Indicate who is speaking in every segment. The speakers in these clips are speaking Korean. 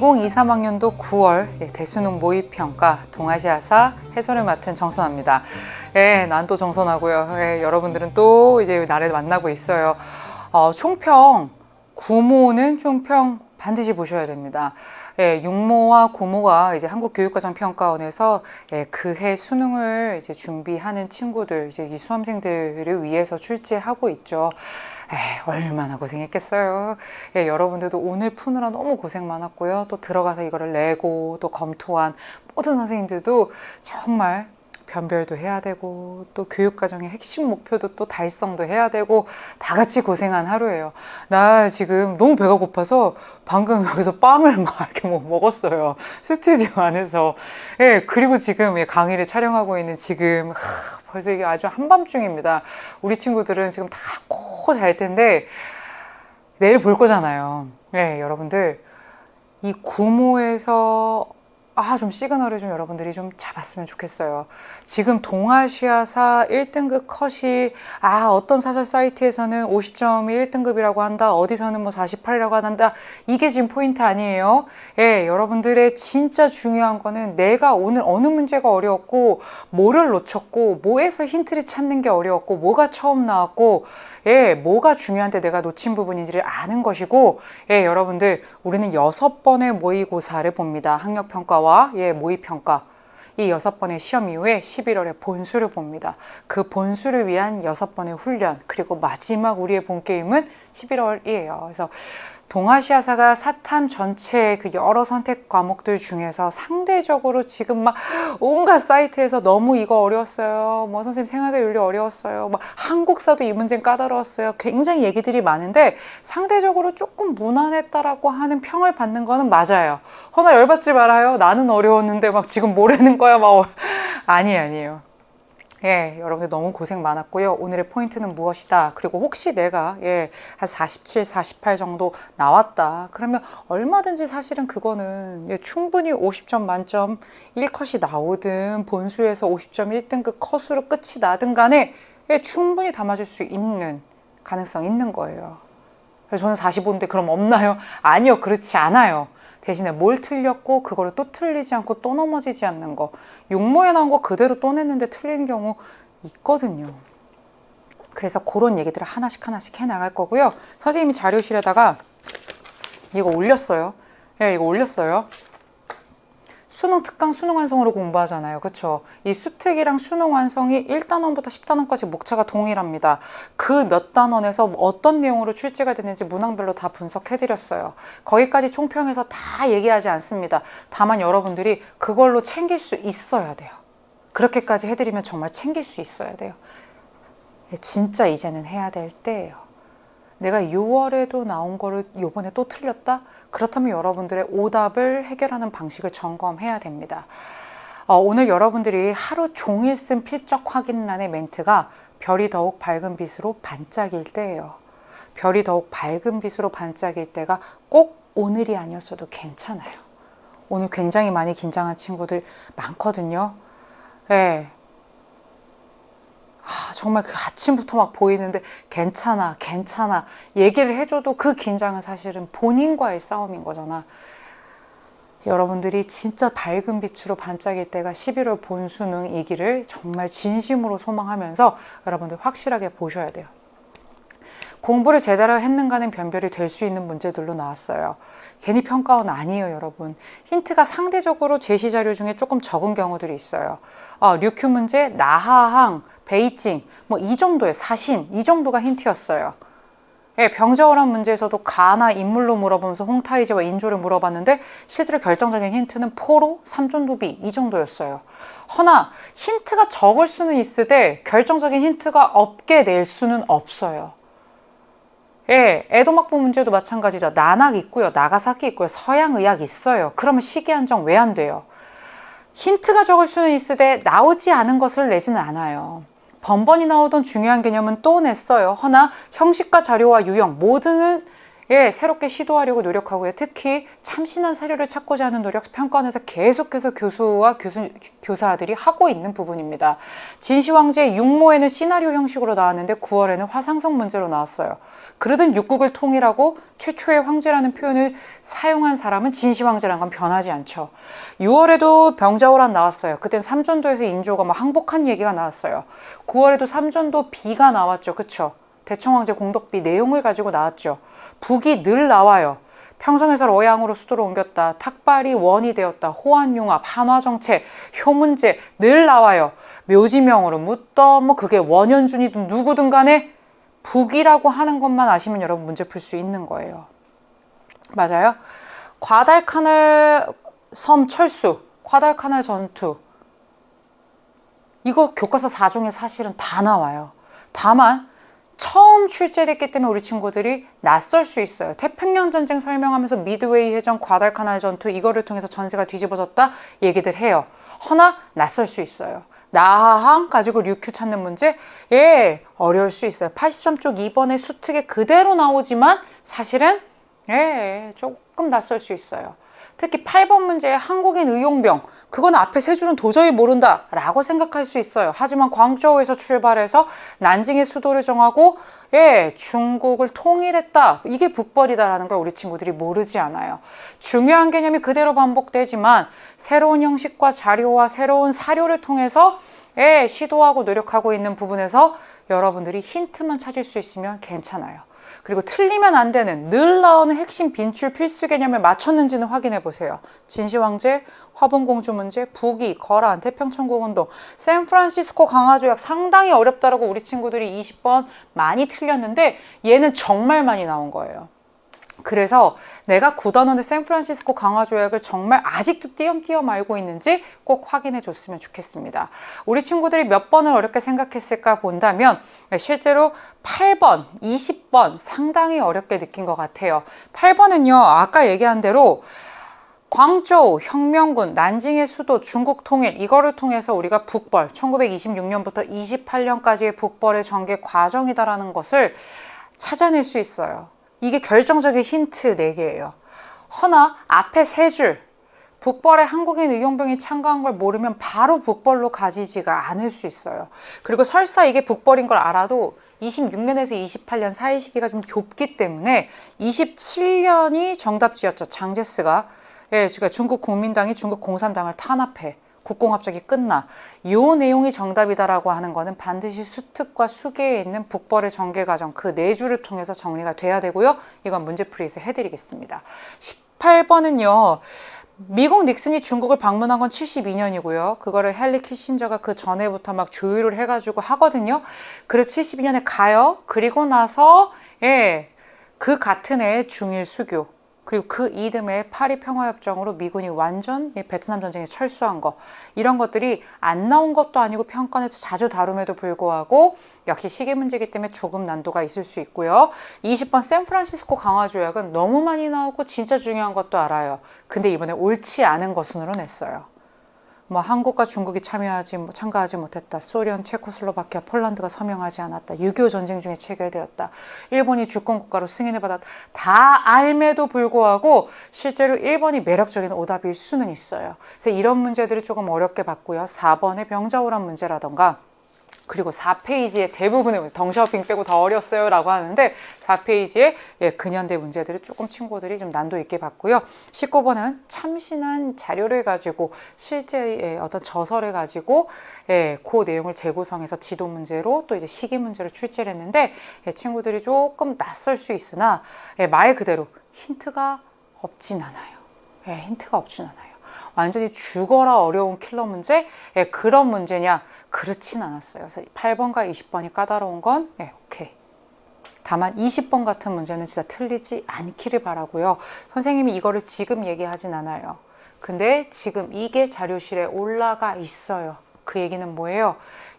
Speaker 1: 2023학년도 9월 예, 대수능 모의평가 동아시아사 해설을 맡은 정선아입니다. 예, 난 또 정선하고요. 예, 여러분들은 또 이제 나를 만나고 있어요. 어, 총평, 구모는 총평 반드시 보셔야 됩니다. 예, 육모와 구모가 이제 한국교육과정평가원에서 예, 그해 수능을 이제 준비하는 친구들, 이제 이 수험생들을 위해서 출제하고 있죠. 에이, 얼마나 고생했겠어요. 예, 여러분들도 오늘 푸느라 너무 고생 많았고요. 또 들어가서 이거를 내고 또 검토한 모든 선생님들도 정말 변별도 해야 되고 또 교육과정의 핵심 목표도 또 달성도 해야 되고 다 같이 고생한 하루예요. 나 지금 너무 배가 고파서 방금 여기서 빵을 막 이렇게 뭐 먹었어요. 스튜디오 안에서. 예, 그리고 지금 예, 강의를 촬영하고 있는 지금 하, 벌써 이게 아주 한밤중입니다. 우리 친구들은 지금 다 코 잘 텐데 내일 볼 거잖아요. 예, 여러분들 이 구모에서 아, 좀 시그널을 좀 여러분들이 좀 잡았으면 좋겠어요. 지금 동아시아사 1등급 컷이, 아, 어떤 사설 사이트에서는 50점이 1등급이라고 한다, 어디서는 뭐 48이라고 한다, 이게 지금 포인트 아니에요. 예, 여러분들의 진짜 중요한 거는 내가 오늘 어느 문제가 어려웠고, 뭐를 놓쳤고, 뭐에서 힌트를 찾는 게 어려웠고, 뭐가 처음 나왔고, 예, 뭐가 중요한데 내가 놓친 부분인지를 아는 것이고, 예, 여러분들, 우리는 여섯 번의 모의고사를 봅니다. 학력 평가와, 예, 모의 평가. 이 여섯 번의 시험 이후에 11월에 본수를 봅니다. 그 본수를 위한 여섯 번의 훈련, 그리고 마지막 우리의 본 게임은 11월이에요. 그래서 동아시아사가 사탐 전체 그 여러 선택 과목들 중에서 상대적으로 지금 막 온갖 사이트에서 너무 이거 어려웠어요. 뭐 선생님 생활의 윤리 어려웠어요. 뭐 한국사도 이 문제는 까다로웠어요. 굉장히 얘기들이 많은데 상대적으로 조금 무난했다라고 하는 평을 받는 거는 맞아요. 허나 열받지 말아요. 나는 어려웠는데 막 지금 뭐라는 거야. 막 어- 아니에요, 아니에요. 예, 여러분들 너무 고생 많았고요. 오늘의 포인트는 무엇이다. 그리고 혹시 내가 예, 한 47, 48 정도 나왔다. 그러면 얼마든지 사실은 그거는 예, 충분히 50점 만점 1컷이 나오든 본수에서 50점 1등급 컷으로 끝이 나든 간에 예, 충분히 담아줄 수 있는 가능성 있는 거예요. 그래서 저는 45인데 그럼 없나요? 아니요, 그렇지 않아요. 대신에 뭘 틀렸고 그거를 또 틀리지 않고 또 넘어지지 않는 거 육모에 나온 거 그대로 또 냈는데 틀린 경우 있거든요. 그래서 그런 얘기들을 하나씩 하나씩 해 나갈 거고요. 선생님이 자료실에다가 이거 올렸어요. 예, 이거 올렸어요. 수능 특강 수능 완성으로 공부하잖아요. 그렇죠? 이 수특이랑 수능 완성이 1단원부터 10단원까지 목차가 동일합니다. 그 몇 단원에서 어떤 내용으로 출제가 되는지 문항별로 다 분석해 드렸어요. 거기까지 총평해서 다 얘기하지 않습니다. 다만 여러분들이 그걸로 챙길 수 있어야 돼요. 그렇게까지 해 드리면 정말 챙길 수 있어야 돼요. 예, 진짜 이제는 해야 될 때예요. 내가 6월에도 나온 거를 요번에 또 틀렸다? 그렇다면 여러분들의 오답을 해결하는 방식을 점검해야 됩니다. 어, 오늘 여러분들이 하루 종일 쓴 필적 확인란의 멘트가 별이 더욱 밝은 빛으로 반짝일 때예요. 별이 더욱 밝은 빛으로 반짝일 때가 꼭 오늘이 아니었어도 괜찮아요. 오늘 굉장히 많이 긴장한 친구들 많거든요. 예. 아, 정말 그 아침부터 막 보이는데 괜찮아, 괜찮아. 얘기를 해줘도 그 긴장은 사실은 본인과의 싸움인 거잖아. 여러분들이 진짜 밝은 빛으로 반짝일 때가 11월 본수능이기를 정말 진심으로 소망하면서 여러분들 확실하게 보셔야 돼요. 공부를 제대로 했는가는 변별이 될 수 있는 문제들로 나왔어요. 괜히 평가원 아니에요, 여러분. 힌트가 상대적으로 제시 자료 중에 조금 적은 경우들이 있어요. 어, 류큐 문제, 나하항, 베이징, 뭐 이 정도의 사신, 이 정도가 힌트였어요. 예, 병자호란 문제에서도 가나 인물로 물어보면서 홍타이제와 인조를 물어봤는데 실제로 결정적인 힌트는 포로, 삼존도비 이 정도였어요. 허나 힌트가 적을 수는 있으되 결정적인 힌트가 없게 낼 수는 없어요. 예, 에도막부 문제도 마찬가지죠. 난학 있고요. 나가사키 있고요. 서양의학 있어요. 그러면 시기 한정 왜 안 돼요? 힌트가 적을 수는 있으되 나오지 않은 것을 내지는 않아요. 번번이 나오던 중요한 개념은 또 냈어요. 허나 형식과 자료와 유형 모두는 예, 새롭게 시도하려고 노력하고요. 특히 참신한 사료를 찾고자 하는 노력 평가원에서 계속해서 교수와 교수, 교사들이 하고 있는 부분입니다. 진시황제 육모에는 시나리오 형식으로 나왔는데 9월에는 화상성 문제로 나왔어요. 그러던 육국을 통일하고 최초의 황제라는 표현을 사용한 사람은 진시황제라는 건 변하지 않죠. 6월에도 병자호란 나왔어요. 그땐 삼전도에서 인조가 막 항복한 얘기가 나왔어요. 9월에도 삼전도 비가 나왔죠. 그쵸? 대청황제 공덕비 내용을 가지고 나왔죠. 북이 늘 나와요. 평성에서 어양으로 수도로 옮겼다. 탁발이 원이 되었다. 호환융합, 한화정책, 효문제 늘 나와요. 묘지명으로 묻던 뭐 그게 원현준이든 누구든 간에 북이라고 하는 것만 아시면 여러분 문제 풀 수 있는 거예요. 맞아요. 과달카날 섬 철수, 과달카날 전투. 이거 교과서 4중에 사실은 다 나와요. 다만 처음 출제됐기 때문에 우리 친구들이 낯설 수 있어요. 태평양 전쟁 설명하면서 미드웨이 해전, 과달카날 전투 이거를 통해서 전세가 뒤집어졌다 얘기들 해요. 허나 낯설 수 있어요. 나하항 가지고 류큐 찾는 문제? 예, 어려울 수 있어요. 83쪽 2번의 수특에 그대로 나오지만 사실은 예, 조금 낯설 수 있어요. 특히 8번 문제의 한국인 의용병. 그건 앞에 세 줄은 도저히 모른다 라고 생각할 수 있어요. 하지만 광저우에서 출발해서 난징의 수도를 정하고 예, 중국을 통일했다. 이게 북벌이다라는 걸 우리 친구들이 모르지 않아요. 중요한 개념이 그대로 반복되지만 새로운 형식과 자료와 새로운 사료를 통해서 예, 시도하고 노력하고 있는 부분에서 여러분들이 힌트만 찾을 수 있으면 괜찮아요. 그리고 틀리면 안 되는 늘 나오는 핵심 빈출 필수 개념을 맞췄는지는 확인해 보세요. 진시황제, 화봉공주 문제, 북이, 거란, 태평천국운동, 샌프란시스코 강화조약 상당히 어렵다라고 우리 친구들이 20번 많이 틀렸는데 얘는 정말 많이 나온 거예요. 그래서 내가 구단원의 샌프란시스코 강화 조약을 정말 아직도 띄엄띄엄 알고 있는지 꼭 확인해 줬으면 좋겠습니다. 우리 친구들이 몇 번을 어렵게 생각했을까 본다면 실제로 8번, 20번 상당히 어렵게 느낀 것 같아요. 8번은요, 아까 얘기한 대로 광저우, 혁명군, 난징의 수도, 중국 통일 이거를 통해서 우리가 북벌 1926년부터 28년까지의 북벌의 전개 과정이다라는 것을 찾아낼 수 있어요. 이게 결정적인 힌트 4개예요. 허나 앞에 세 줄, 북벌에 한국인 의용병이 참가한 걸 모르면 바로 북벌로 가지지가 않을 수 있어요. 그리고 설사 이게 북벌인 걸 알아도 26년에서 28년 사이 시기가 좀 좁기 때문에 27년이 정답지였죠. 장제스가 예, 그러니까 중국 국민당이 중국 공산당을 탄압해. 국공합작이 끝나. 이 내용이 정답이다라고 하는 거는 반드시 수특과 수계에 있는 북벌의 전개 과정 그 네 줄을 통해서 정리가 돼야 되고요. 이건 문제 풀이에서 해드리겠습니다. 18번은요. 미국 닉슨이 중국을 방문한 건 72년이고요. 그거를 헨리 키신저가 그 전에부터 막 조율을 해가지고 하거든요. 그래서 72년에 가요. 그리고 나서 예, 그 같은 해 중일 수교 그리고 그 이듬해 파리 평화협정으로 미군이 완전 베트남 전쟁에서 철수한 거 이런 것들이 안 나온 것도 아니고 평가에서 자주 다룸에도 불구하고 역시 시기 문제이기 때문에 조금 난도가 있을 수 있고요. 20번 샌프란시스코 강화 조약은 너무 많이 나오고 진짜 중요한 것도 알아요. 근데 이번에 옳지 않은 것으로 냈어요. 뭐 한국과 중국이 참여하지 뭐 참가하지 못했다. 소련, 체코슬로바키아, 폴란드가 서명하지 않았다. 6.25 전쟁 중에 체결되었다. 일본이 주권 국가로 승인을 받았다. 다 알매도 불구하고 실제로 일본이 매력적인 오답일 수는 있어요. 그래서 이런 문제들을 조금 어렵게 봤고요. 4번의 병자호란 문제라던가 그리고 4페이지의 대부분의 덩샤오핑 빼고 다 어렸어요 라고 하는데 4페이지에 예, 근현대 문제들을 조금 친구들이 좀 난도 있게 봤고요. 19번은 참신한 자료를 가지고 실제 예, 어떤 저서를 가지고 예, 그 내용을 재구성해서 지도 문제로 또 이제 시기 문제로 출제를 했는데 예, 친구들이 조금 낯설 수 있으나 예, 말 그대로 힌트가 없진 않아요. 예, 힌트가 없진 않아요. 완전히 죽어라 어려운 킬러 문제? 예, 그런 문제냐? 그렇진 않았어요. 그래서 8번과 20번이 까다로운 건 예, 오케이. 다만 20번 같은 문제는 진짜 틀리지 않기를 바라고요. 선생님이 이거를 지금 얘기하진 않아요. 근데 지금 이게 자료실에 올라가 있어요. 그 얘기는 뭐예요?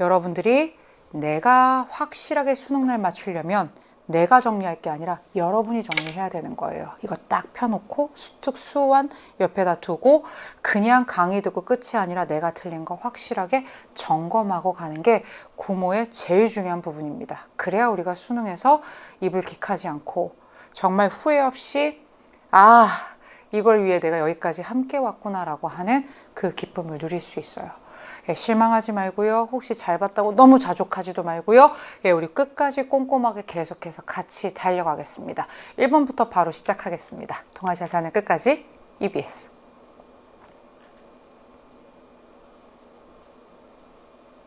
Speaker 1: 여러분들이 내가 확실하게 수능날 맞추려면 내가 정리할 게 아니라 여러분이 정리해야 되는 거예요. 이거 딱 펴놓고 수특 수완 옆에다 두고 그냥 강의 듣고 끝이 아니라 내가 틀린 거 확실하게 점검하고 가는 게 구모의 제일 중요한 부분입니다. 그래야 우리가 수능에서 입을 킥하지 않고 정말 후회 없이 아 이걸 위해 내가 여기까지 함께 왔구나라고 하는 그 기쁨을 누릴 수 있어요. 예, 실망하지 말고요. 혹시 잘 봤다고 너무 자족하지도 말고요. 예, 우리 끝까지 꼼꼼하게 계속해서 같이 달려가겠습니다. 1번부터 바로 시작하겠습니다. 사는 끝까지 EBS.